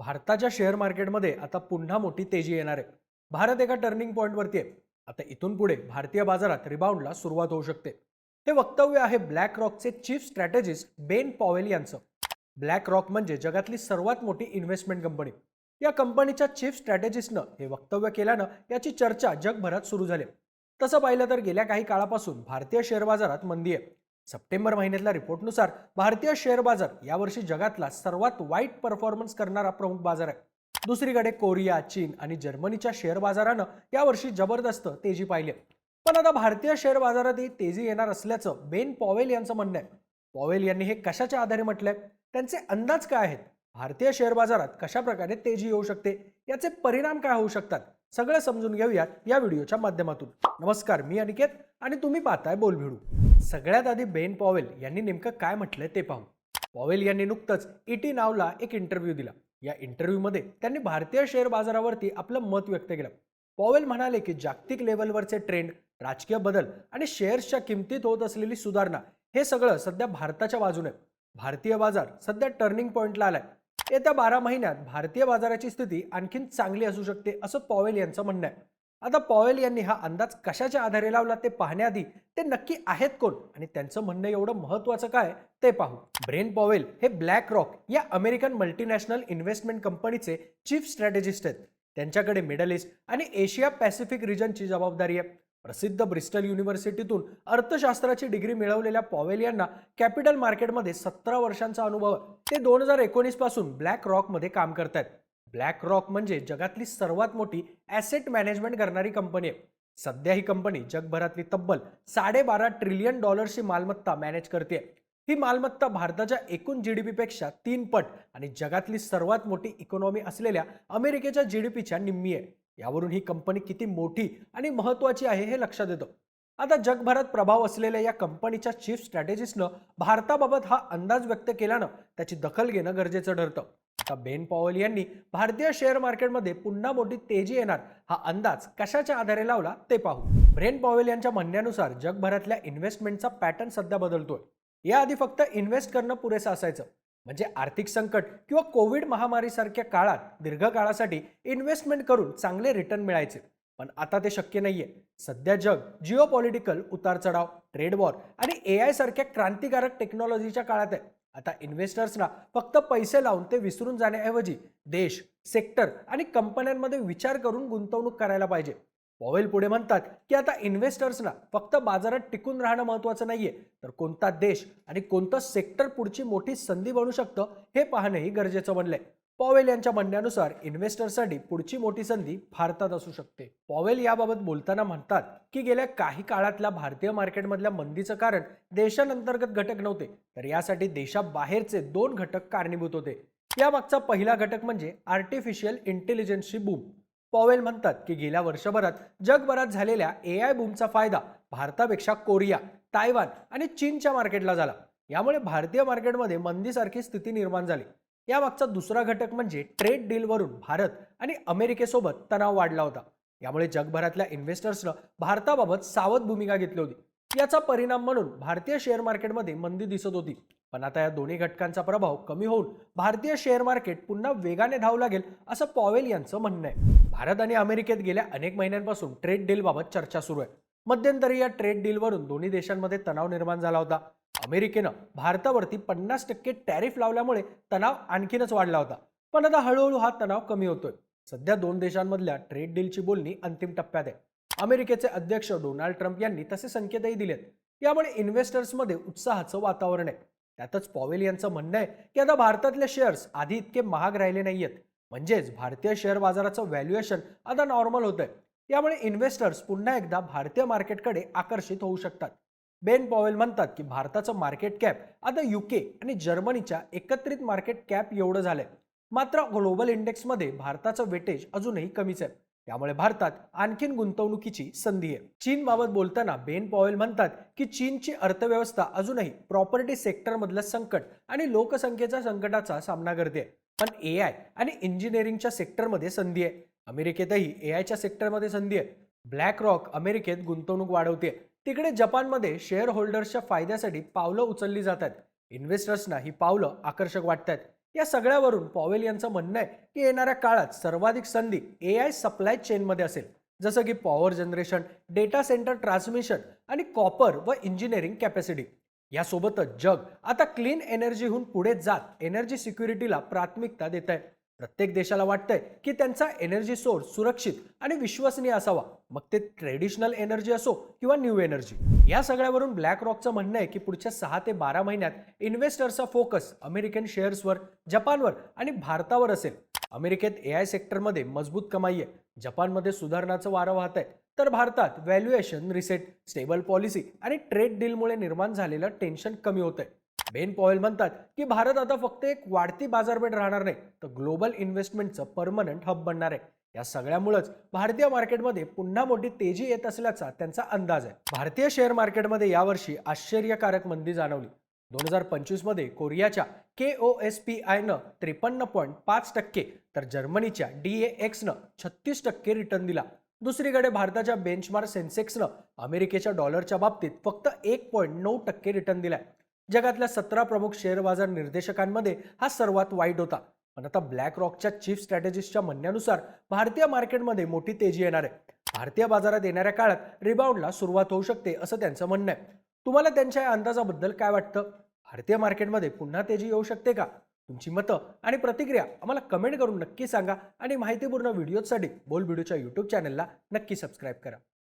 भारताच्या शेअर मार्केटमध्ये आता पुन्हा मोठी तेजी येणार आहे. भारत एका टर्निंग पॉईंटवरती आहे. आता इथून पुढे भारतीय बाजारात रिबाउंडला सुरुवात होऊ शकते. हे वक्तव्य आहे ब्लॅक रॉकचे चीफ स्ट्रॅटेजिस्ट बेन पॉवेल यांचं. ब्लॅक रॉक म्हणजे जगातली सर्वात मोठी इन्व्हेस्टमेंट कंपनी. या कंपनीच्या चीफ स्ट्रॅटेजिस्टनं हे वक्तव्य केल्यानं याची चर्चा जगभरात सुरू झाली. तसं पाहिलं तर गेल्या काही काळापासून भारतीय शेअर बाजारात मंदी आहे. सप्टेंबर महिन्यातल्या रिपोर्टनुसार भारतीय शेअर बाजार यावर्षी जगातला सर्वात वाईट परफॉर्मन्स करणारा प्रमुख बाजार आहे. दुसरीकडे कोरिया चीन आणि जर्मनीच्या शेअर बाजारानं यावर्षी जबरदस्त तेजी पाहिली आहे. पण आता भारतीय शेअर बाजारातही तेजी येणार असल्याचं बेन पॉवेल यांचं म्हणणं आहे. पॉवेल यांनी हे कशाच्या आधारे म्हटलंय? त्यांचे अंदाज काय आहेत? भारतीय शेअर बाजारात कशा प्रकारे तेजी येऊ शकते? याचे परिणाम काय होऊ शकतात? सगळं समजून घेऊयात या व्हिडिओच्या माध्यमातून. नमस्कार मी अनिकेत आणि तुम्ही पाहताय बोलभिडू. सगळ्यात आधी बेन पॉवेल यांनी नेमकं काय म्हटलंय ते पाहू. पॉवेल यांनी नुकतंच इटी नावला एक इंटरव्ह्यू दिला. या इंटरव्ह्यूमध्ये त्यांनी भारतीय शेअर बाजारावरती आपलं मत व्यक्त केलं. पॉवेल म्हणाले की जागतिक लेवलवरचे ट्रेंड राजकीय बदल आणि शेअर्सच्या किमतीत होत असलेली सुधारणा हे सगळं सध्या भारताच्या बाजूने. भारतीय बाजार सध्या टर्निंग पॉईंटला आलाय. येत्या बारा महिन्यात भारतीय बाजाराची स्थिती आणखीन चांगली असू शकते असं पॉवेल यांचं म्हणणं आहे. आता पॉवेल यांनी हा अंदाज कशाच्या आधारे लावला ते पाहण्याआधी ते नक्की आहेत कोण? आणि त्यांचं म्हणणं एवढं महत्वाचं काय ते पाहू. ब्रेन पॉवेल हे ब्लॅक रॉक या अमेरिकन मल्टीनॅशनल इन्व्हेस्टमेंट कंपनीचे चीफ स्ट्रॅटेजिस्ट आहेत. त्यांच्याकडे मिडल ईस्ट आणि एशिया पॅसिफिक रिजनची जबाबदारी आहे. प्रसिद्ध ब्रिस्टल युनिव्हर्सिटीतून अर्थशास्त्राची डिग्री मिळवलेल्या पॉवेल यांना कॅपिटल मार्केटमध्ये सतरा वर्षांचा अनुभव ते दोन हजार एकोणीसपासून ब्लॅक रॉकमध्ये काम करत आहेत. ब्लॅक रॉक म्हणजे जगातली सर्वात मोठी ॲसेट मॅनेजमेंट करणारी कंपनी आहे. सध्या ही कंपनी जगभरातली तब्बल साडेबारा ट्रिलियन डॉलर्सची मालमत्ता मॅनेज करते. ही मालमत्ता भारताच्या एकूण जी डी पीपेक्षा तीन पट आणि जगातली सर्वात मोठी इकॉनॉमी असलेल्या अमेरिकेच्या जी डी पीच्या निम्मी आहे. यावरून ही कंपनी किती मोठी आणि महत्त्वाची आहे हे लक्षात येतं. आता जगभरात प्रभाव असलेल्या या कंपनीच्या चीफ स्ट्रॅटेजिस्टनं भारताबाबत हा अंदाज व्यक्त केल्यानं त्याची दखल घेणं गरजेचं ठरतं. आता बेन पॉवल यांनी भारतीय शेअर मार्केटमध्ये पुन्हा मोठी तेजी येणार हा अंदाज कशाच्या आधारे लावला ते पाहू. ब्रेन पॉवेल यांच्या म्हणण्यानुसार जगभरातल्या इन्व्हेस्टमेंटचा पॅटर्न सध्या बदलतोय. याआधी फक्त इन्व्हेस्ट करणं पुरेसं असायचं. म्हणजे आर्थिक संकट किंवा कोविड महामारीसारख्या काळात दीर्घकाळासाठी इन्व्हेस्टमेंट करून चांगले रिटर्न मिळायचे. पण आता ते शक्य नाहीये. सध्या जग जिओ पॉलिटिकल उतार चढाव ट्रेड वॉर आणि ए आय सारख्या क्रांतिकारक टेक्नॉलॉजीच्या काळात आहे. आता इन्व्हेस्टर्सना फक्त पैसे लावून ते विसरून जाण्याऐवजी देश सेक्टर आणि कंपन्यांमध्ये विचार करून गुंतवणूक करायला पाहिजे. पॉवेल पुढे म्हणतात की आता इन्व्हेस्टर्सना फक्त बाजारात टिकून राहणं महत्त्वाचं नाहीये. तर कोणता देश आणि कोणतं सेक्टर पुढची मोठी संधी बनू शकतं हे पाहणंही गरजेचं बनलंय. पॉवेल यांच्या म्हणण्यानुसार इन्व्हेस्टरसाठी पुढची मोठी संधी भारतात असू शकते. पॉवेल याबाबत बोलताना म्हणतात की गेल्या काही काळातल्या भारतीय मार्केटमधल्या मंदीचं कारण देशांतर्गत घटक नव्हते. तर यासाठी देशाबाहेरचे दोन घटक कारणीभूत होते. यामागचा पहिला घटक म्हणजे आर्टिफिशियल इंटेलिजन्सची बूम पॉवेल म्हणतात की गेल्या वर्षभरात जगभरात झालेल्या ए आय बूमचा फायदा भारतापेक्षा कोरिया तायवान आणि चीनच्या मार्केटला झाला. यामुळे भारतीय मार्केटमध्ये मंदीसारखी स्थिती निर्माण झाली. यामागचा दुसरा घटक म्हणजे ट्रेड डीलवरून भारत आणि अमेरिकेसोबत तणाव वाढला होता. यामुळे जगभरातल्या इन्व्हेस्टर्सनं भारताबाबत सावध भूमिका घेतली होती. याचा परिणाम म्हणून भारतीय शेअर मार्केटमध्ये मंदी दिसत होती. पण आता या दोन्ही घटकांचा प्रभाव कमी होऊन भारतीय शेअर मार्केट पुन्हा वेगाने धावू लागेल असं पॉवेल यांचं म्हणणं आहे. भारत आणि अमेरिकेत गेल्या अनेक महिन्यांपासून ट्रेड डीलबाबत चर्चा सुरू आहे. मध्यंतरी या ट्रेड डीलवरून दोन्ही देशांमध्ये तणाव निर्माण झाला होता. अमेरिकेनं भारतावरती पन्नास टक्के टॅरिफ लावल्यामुळे तणाव आणखीनच वाढला होता. पण आता हळूहळू हा तणाव कमी होतोय. सध्या दोन देशांमधल्या ट्रेड डीलची बोलणी अंतिम टप्प्यात आहे. अमेरिकेचे अध्यक्ष डोनाल्ड ट्रम्प यांनी तसे संकेतही दिलेत. यामुळे इन्व्हेस्टर्समध्ये उत्साहाचं वातावरण आहे. त्यातच पॉवेल यांचं म्हणणं आहे की आता भारतातले शेअर्स आधी इतके महाग राहिले नाहीयेत. म्हणजेच भारतीय शेअर बाजाराचं व्हॅल्युएशन आता नॉर्मल होतंय. यामुळे इन्व्हेस्टर्स पुन्हा एकदा भारतीय मार्केटकडे आकर्षित होऊ शकतात. बेन पॉवेल म्हणतात की भारताचं मार्केट कॅप आता युके आणि जर्मनीच्या एकत्रित मार्केट कॅप एवढं झालंय. मात्र ग्लोबल इंडेक्समध्ये भारताचं वेटेज अजूनही कमीच आहे. त्यामुळे भारतात आणखीन गुंतवणुकीची संधी आहे. चीन बाबत बोलताना बेन पॉवेल म्हणतात की चीनची अर्थव्यवस्था अजूनही प्रॉपर्टी सेक्टरमधलं संकट आणि लोकसंख्येच्या संकटाचा सामना करते. पण ए आय आणि इंजिनिअरिंगच्या सेक्टरमध्ये संधी आहे. अमेरिकेतही ए आयच्या सेक्टरमध्ये संधी आहे. ब्लॅक रॉक अमेरिकेत गुंतवणूक वाढवते. तिकडे जपानमध्ये शेअर होल्डर्सच्या फायद्यासाठी पावलं उचलली जातात. इन्व्हेस्टर्सना ही पावलं आकर्षक वाटतात. या सगळ्यावरून पॉवेल यांचं म्हणणं आहे की येणाऱ्या काळात सर्वाधिक संधी ए आय सप्लाय चेनमध्ये असेल. जसं की power generation data centre transmission आणि कॉपर व इंजिनिअरिंग कॅपॅसिटी यासोबतच जग आता क्लीन एनर्जीहून पुढे जात एनर्जी सिक्युरिटीला प्राथमिकता देत आहे प्रत्येक देशाला वाटतंय की त्यांचा एनर्जी सोर्स सुरक्षित आणि विश्वसनीय असावा. मग ते ट्रेडिशनल एनर्जी असो किंवा न्यू एनर्जी या सगळ्यावरून ब्लॅक रॉकचं म्हणणं आहे की पुढच्या सहा ते बारा महिन्यात इन्व्हेस्टर्सचा फोकस अमेरिकन शेअर्सवर जपानवर आणि भारतावर असेल. अमेरिकेत ए आय सेक्टरमध्ये मजबूत कमाई आहे. जपानमध्ये सुधारणाचं वारं वाहत आहे. तर भारतात व्हॅल्युएशन रिसेट स्टेबल पॉलिसी आणि ट्रेड डीलमुळे निर्माण झालेलं टेन्शन कमी होतंय. बेन पॉवेल म्हणतात की भारत आता फक्त एक वाढती बाजारपेठ राहणार नाही तर ग्लोबल इन्व्हेस्टमेंटचं परमनंट हब बनणार आहे. या सगळ्यामुळेच भारतीय मार्केटमध्ये पुन्हा मोठी तेजी येत असल्याचा त्यांचा अंदाज आहे. भारतीय शेअर मार्केटमध्ये यावर्षी आश्चर्यकारक मंदी जाणवली. दोन हजार पंचवीसमध्ये कोरियाच्या के ओ एस पी आयनं त्रेपन्न पॉईंट पाच टक्के तर जर्मनीच्या डी ए एक्सनं छत्तीस टक्के रिटर्न दिला. दुसरीकडे भारताच्या बेंचमार्क सेन्सेक्सनं अमेरिकेच्या डॉलरच्या बाबतीत फक्त एक पॉईंट नऊ टक्के रिटर्न दिलाय. जगातल्या सतरा प्रमुख शेअर बाजार निर्देशकांमध्ये हा सर्वात वाईट होता. पण आता ब्लॅक रॉकच्या चीफ स्ट्रॅटेजिस्टच्या म्हणण्यानुसार भारतीय मार्केटमध्ये मोठी तेजी येणार आहे. भारतीय बाजारात येणाऱ्या काळात रिबाउंडला सुरुवात होऊ शकते असं त्यांचं म्हणणं आहे. तुम्हाला त्यांच्या या अंदाजाबद्दल काय वाटतं? भारतीय मार्केटमध्ये पुन्हा तेजी येऊ शकते का? तुमची मतं आणि प्रतिक्रिया आम्हाला कमेंट करून नक्की सांगा आणि माहितीपूर्ण व्हिडिओसाठी बोल व्हिडिओच्या यूट्यूब चॅनलला नक्की सबस्क्राईब करा.